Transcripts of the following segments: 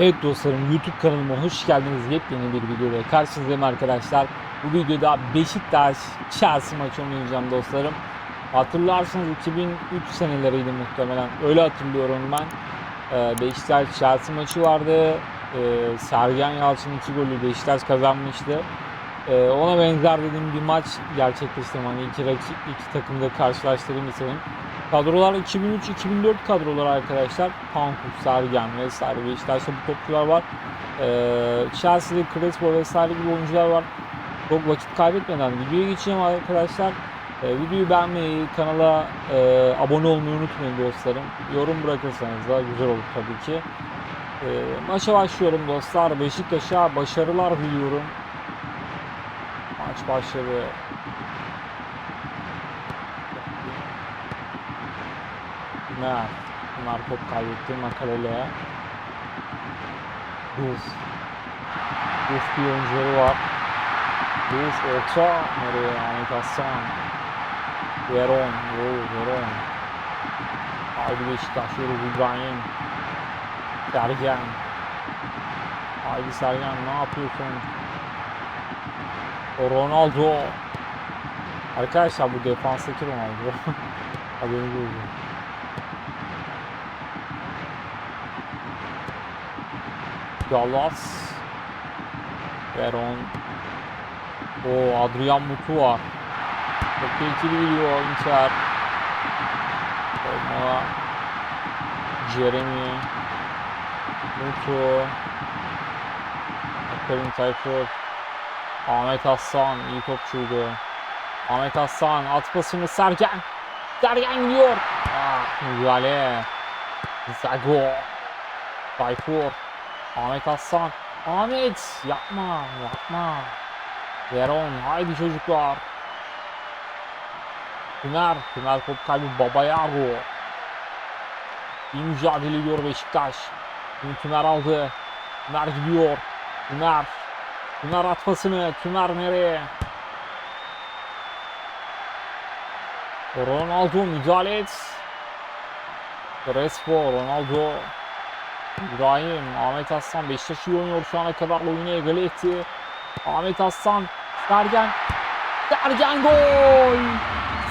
Evet dostlarım YouTube kanalıma hoş geldiniz. Yepyeni bir videoda karşınızdayım arkadaşlar. Bu videoda Beşiktaş Chelsea maçı oynayacağım dostlarım. Hatırlarsınız 2003 seneleriydi muhtemelen. Öyle hatırlıyorum ben. Ee, Beşiktaş Chelsea maçı vardı. Ee, Sergen Yalçın iki golü Beşiktaş kazanmıştı. Ee, ona benzer dediğim bir maç gerçekleştirdim. Hani iki, rakip, iki takımı da karşılaştırayım istedim. Kadrolar 2003-2004 kadrolar arkadaşlar. Pankuk, Sergen vesaire Beşiktaş'ta bu topçular var. Ee, Chelsea'de Crespo vesaire gibi oyuncular var. Çok vakit kaybetmeden videoya geçeceğim arkadaşlar. Ee, videoyu beğenmeyi, kanala e, abone olmayı unutmayın dostlarım. Yorum bırakırsanız da güzel olur tabii ki. Ee, maça başlıyorum dostlar. Beşiktaş'a başarılar diliyorum. Maç başladı. Mer. Mer top kaybetti Makalele. Ruf. Ruf bir oyuncuları var. Ruf orta. Nereye? Ahmet Hasan. Veron. Oo, Veron. Haydi Beşiktaş. Yürü İbrahim. Sergen. Haydi Sergen ne yapıyorsun? O Ronaldo. Arkadaşlar bu defanstaki Ronaldo. Haberiniz olsun. Gallas. Veron. O Adrian Mutu var. Çok tehlikeli geliyor Inter. Olma. Jeremy. Mutu. Aferin Tayfur. Ahmet Hassan iyi topçuydu. Ahmet Hassan at pasını Sergen. Sergen gidiyor. Ah, müdahale. Zago. Tayfur. Ahmet Hassan. Ahmet yapma yapma. Veron haydi çocuklar. Tümer. Tümer top kaybı Babayago. İyi mücadele ediyor Beşiktaş. Şimdi Tümer aldı. Tümer gidiyor. Tümer. Tümer atmasını. Tümer nereye? Ronaldo müdahale et. Crespo, Ronaldo. İbrahim, Ahmet Aslan Beşiktaş iyi oynuyor şu ana kadar oyunu egale etti. Ahmet Aslan, Sergen. Sergen gol!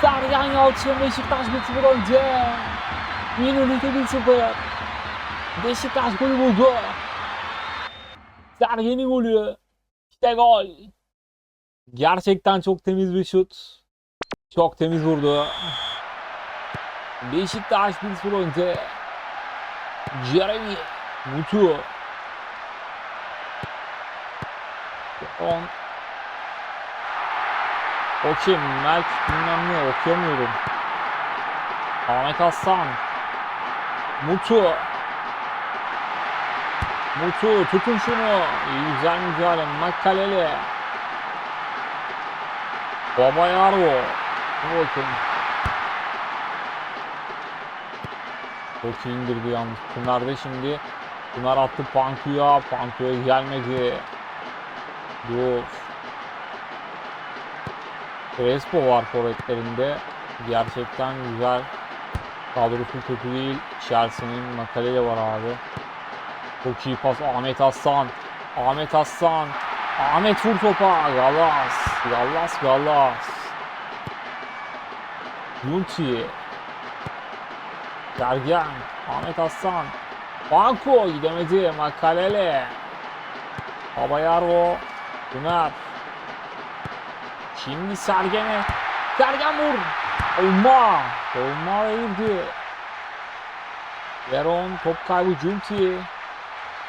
Sergen Yalçın Beşiktaş 1-0 önce. Yenildi 1-0. Beşiktaş golü buldu. Sergen'in golü. İşte gol. Gerçekten çok temiz bir şut. Çok temiz vurdu. Beşiktaş 1-0 önde. Jeremy Mutu. On. O kim? Melk bilmem ne okuyamıyorum. Ahmet Aslan. Mutu. Mutu tutun şunu. Güzel mücadele. Makalele. Baba Yarvo. Bakın. Çok iyi indirdi yalnız. Pınar da şimdi. Pınar attı Panku'ya. Panku'ya gelmedi. Dur. Crespo var forvetlerinde. Gerçekten güzel. Kadrosu kötü değil. Chelsea'nin Makalele var abi. Çok iyi pas Ahmet Aslan. Ahmet Aslan. Ahmet vur topa. Gallas. Gallas Gallas. Yunti. Sergen. Ahmet Aslan. Banko gidemedi. Makalele. Babayarvo. Pınar. Şimdi Sergen'e. Sergen vur. Olma. Olma girdi. Veron top kaybı Junti.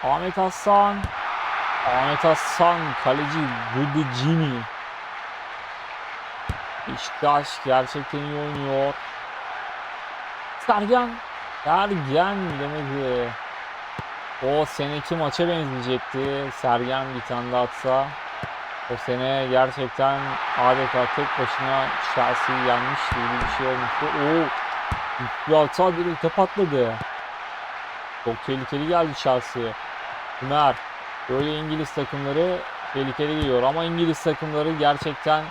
Ahmet Hassan. Ahmet Hassan kaleci Budicini. Beşiktaş gerçekten iyi oynuyor. Sergen. Sergen demedi. O seneki maça benzeyecekti. Sergen bir tane daha atsa. O sene gerçekten adeta tek başına Chelsea'yi yenmişti gibi bir şey olmuştu. Oo. Bir hata direkte patladı. Çok tehlikeli geldi Chelsea'ye. Ömer. Böyle İngiliz takımları tehlikeli geliyor ama İngiliz takımları gerçekten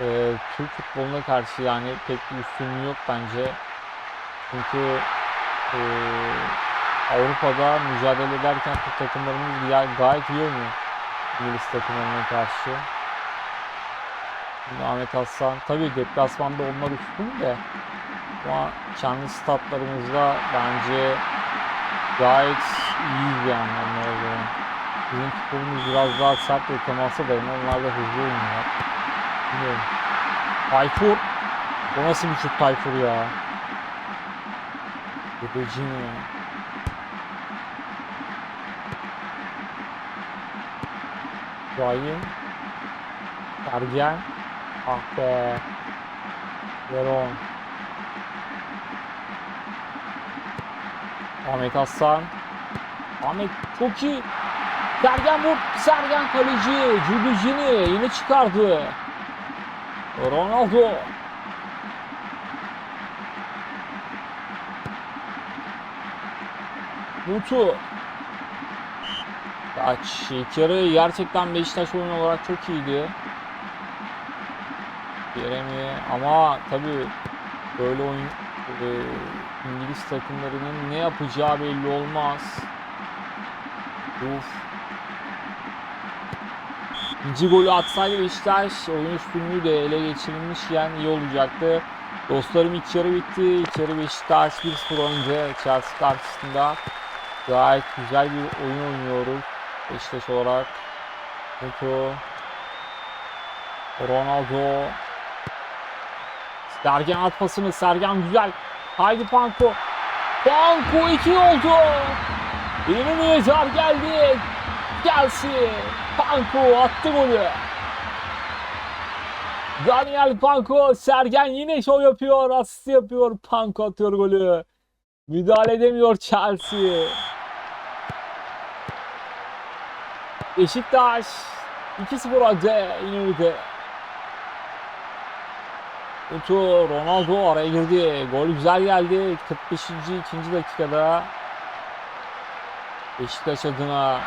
e, Türk futboluna karşı yani pek bir üstünlüğü yok bence. Çünkü e, Avrupa'da mücadele ederken Türk takımlarımız gay- gayet iyi oynuyor. İngiliz takımlarına karşı. Şimdi Ahmet Aslan tabii deplasmanda onlar üstün de ama kendi statlarımızda bence gayet iyiyiz yani onlara göre. Bizim futbolumuz biraz daha sert ve temasa dayanıyor. Onlar da hızlı oynuyorlar. Bilmiyorum. Tayfur. O nasıl bir şut Tayfur ya? Gudecini. Şahin. Sergen. Ah be. Veron. Ahmet Aslan. Ahmet çok. Sergen vur. Sergen kaleci. Cübücini yine çıkardı. Ronaldo. Mutu. Kaç ilk yarı gerçekten Beşiktaş oyun olarak çok iyiydi. Yeremi ama tabii böyle oyun e, İngiliz takımlarının ne yapacağı belli olmaz. Uf. İkinci golü atsaydı Beşiktaş oyun üstünlüğü de ele geçirilmişken iyi olacaktı. Dostlarım ilk yarı bitti. İlk yarı Beşiktaş 1-0 önce Chelsea karşısında. Gayet güzel bir oyun oynuyoruz. Beşiktaş olarak. Mutu. Ronaldo. Sergen at pasını. Sergen güzel. Haydi Panko. Panko 2 oldu. İnanılmaz zar geldi. Gelsin. Panko attı golü. Daniel Panko. Sergen yine şov yapıyor. Asist yapıyor. Panko atıyor golü. Müdahale edemiyor Chelsea. Beşiktaş 2-0 önde İnönü'de. Utu Ronaldo araya girdi. Gol güzel geldi. 45. ikinci dakikada. Beşiktaş adına.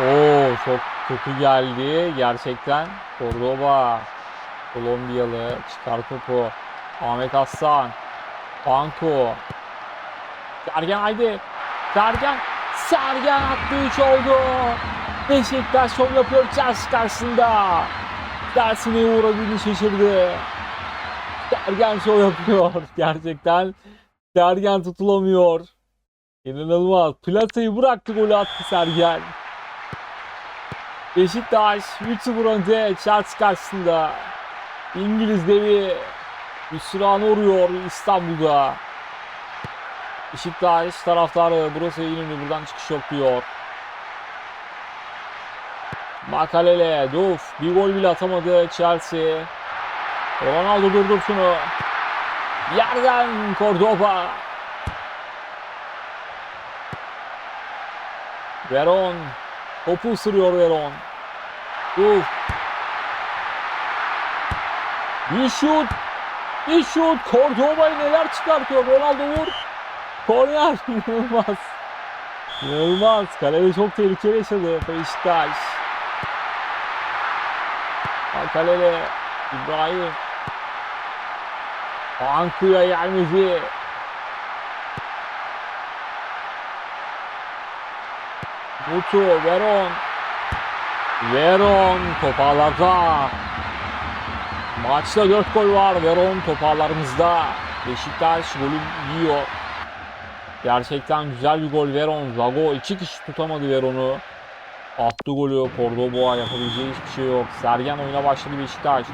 Oo çok kötü geldi gerçekten. Cordoba. Kolombiyalı çıkar topu. Ahmet Aslan. Banko. Sergen haydi. Sergen. Sergen attı 3 oldu. Beşiktaş şov yapıyor Chelsea karşısında. Dersine uğradığını şaşırdı. Sergen şov yapıyor. Gerçekten Sergen tutulamıyor. İnanılmaz. Platayı bıraktı golü attı Sergen. Beşiktaş 3-0 önde Chelsea karşısında. İngiliz devi hüsrana uğruyor İstanbul'da. Beşiktaş taraftarı burası İnönü buradan çıkış yok diyor. Makalele, Duf bir gol bile atamadı Chelsea. Ronaldo durdur şunu. Yerden Cordoba. Veron. Topu ısırıyor Veron. Duf. Bir şut. Bir şut. Cordoba'yı neler çıkartıyor. Ronaldo vur. Korner. İnanılmaz. İnanılmaz. Kalede çok tehlikeli yaşadı Beşiktaş. Kalede İbrahim. Bankuya gelmedi. Mutu, Veron. Veron toparlarda. Maçta 4 gol var. Veron toparlarımızda. Beşiktaş golü yiyor. Gerçekten güzel bir gol Veron. Zago iki kişi tutamadı Veron'u. Attı golü. Cordoba yapabileceği hiçbir şey yok. Sergen oyuna başladı Beşiktaş.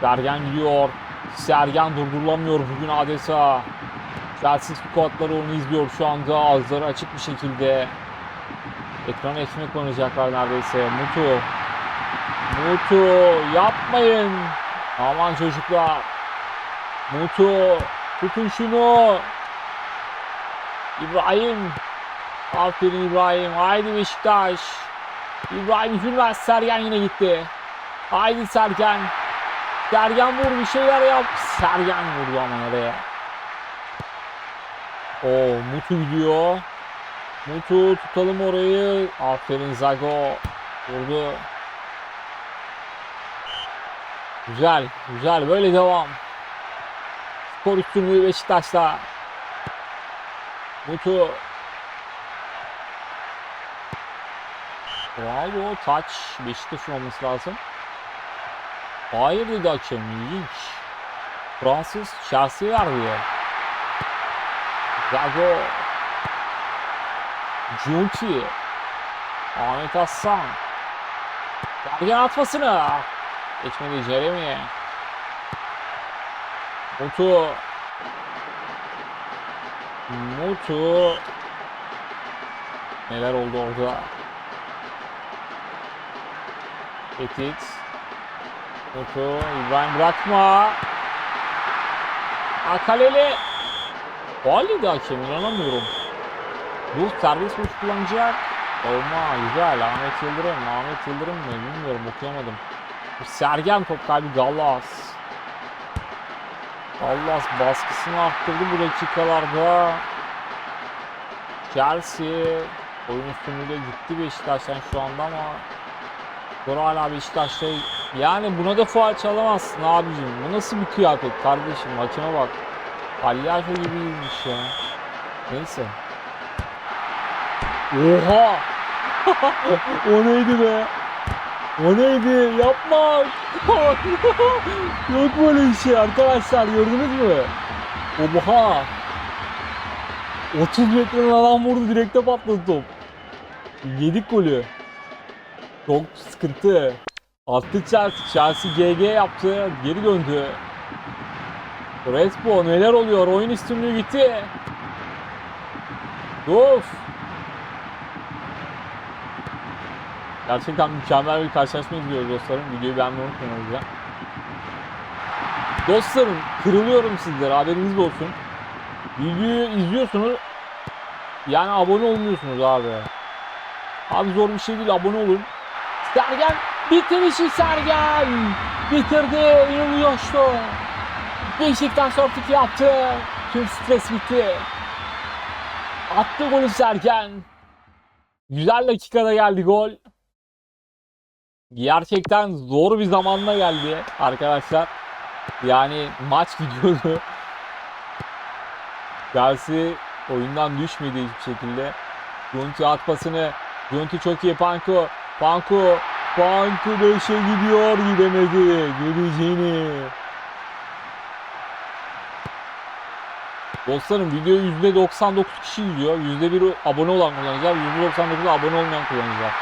Sergen gidiyor. Sergen durdurulamıyor bugün adeta. Chelsea squadları onu izliyor şu anda. Ağızları açık bir şekilde. Ekrana ekmek oynayacaklar neredeyse. Mutu. Mutu yapmayın. Aman çocuklar. Mutu. Tutun şunu. İbrahim. Aferin İbrahim. Haydi Beşiktaş. İbrahim üzülmez. Sergen yine gitti. Haydi Sergen. Sergen vur bir şeyler yap. Sergen vurdu ama nereye? O Mutu gidiyor. Mutu tutalım orayı. Aferin Zago. Vurdu. Güzel. Güzel. Böyle devam. Skor üstünlüğü Beşiktaş'ta. Mutu. Bravo taç. Beşiktaş'ın olması lazım. Hayır dedi hakem. İlginç. Fransız Chelsea verdi. Zago. Junti. Ahmet Aslan. Sergen atmasını. Geçmedi Jeremy. Mutu. Mutu. Neler oldu orada? Petit. Mutu. İbrahim bırakma. Akaleli. Valide hakem inanamıyorum. Bu serbest vuruş kullanacak. Olma güzel. Ahmet Yıldırım. Ahmet Yıldırım mı? Bilmiyorum okuyamadım. Sergen top kaybı Gallas. Gallas baskısını arttırdı bu dakikalarda. Chelsea oyun üstünlüğüyle gitti Beşiktaş'tan şu anda ama Skor hala Beşiktaş'ta. Yani buna da faal çalamazsın abicim. Bu nasıl bir kıyafet kardeşim? Hakeme bak. Palyaço gibiymiş ya. Neyse. Oha! o neydi be? O neydi? Yapma! Yok böyle bir şey arkadaşlar gördünüz mü? Oha! 30 metreden adam vurdu direkte patladı top. Yedik golü. Çok sıkıntı. Attı Chelsea. Chelsea GG yaptı. Geri döndü. Crespo neler oluyor? Oyun üstünlüğü gitti. Of. Gerçekten mükemmel bir karşılaşma izliyoruz dostlarım. Videoyu beğenmeyi unutmayın o yüzden. Dostlarım kırılıyorum sizlere haberiniz olsun. Videoyu izliyorsunuz. Yani abone olmuyorsunuz abi. Abi zor bir şey değil abone olun. Sergen bitirişi Sergen. Bitirdi inanıyordu. Beşiktaş artık yaptı. Tüm stres bitti. Attı golü Sergen. Güzel dakikada geldi gol. Gerçekten zor bir zamanla geldi arkadaşlar. Yani maç gidiyordu. Chelsea oyundan düşmedi hiçbir şekilde. Gunti at pasını. Gunti çok iyi Panko. Panko. Panko 5'e gidiyor gidemedi. Geleceğini. Dostlarım videoyu %99 kişi izliyor. %1 abone olan kullanıcılar, %99 abone olmayan kullanıcılar.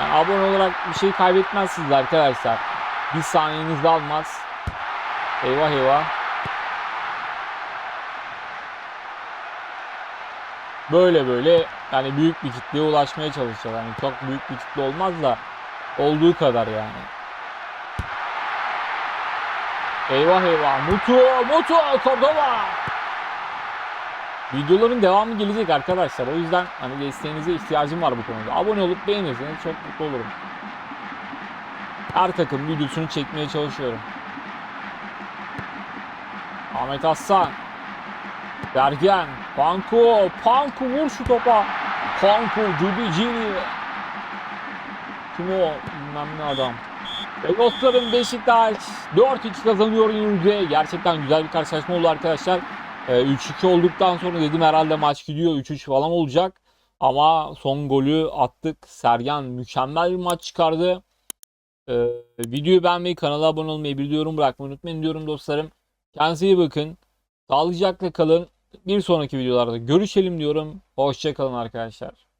Yani abone olarak bir şey kaybetmezsiniz arkadaşlar. Bir saniyenizi almaz. Eyvah eyvah. Böyle böyle yani büyük bir kitleye ulaşmaya çalışacağız. Yani çok büyük bir kitle olmaz da olduğu kadar yani. Eyvah eyvah. Mutu, Mutu, Cordova. Videoların devamı gelecek arkadaşlar. O yüzden hani desteğinize ihtiyacım var bu konuda. Abone olup beğenirseniz çok mutlu olurum. Her takım videosunu çekmeye çalışıyorum. Ahmet Aslan. Bergen. Panko. Panko vur şu topa. Panko. Cudicini. Kim o? Bilmem ne adam. Ve dostlarım Beşiktaş 4-3 kazanıyor Yunus'e. Gerçekten güzel bir karşılaşma oldu arkadaşlar. Ee, 3-2 olduktan sonra dedim herhalde maç gidiyor 3-3 falan olacak. Ama son golü attık. Sergen mükemmel bir maç çıkardı. Ee, videoyu beğenmeyi, kanala abone olmayı, bir yorum bırakmayı unutmayın diyorum dostlarım. Kendinize iyi bakın. Sağlıcakla kalın. Bir sonraki videolarda görüşelim diyorum. Hoşçakalın arkadaşlar.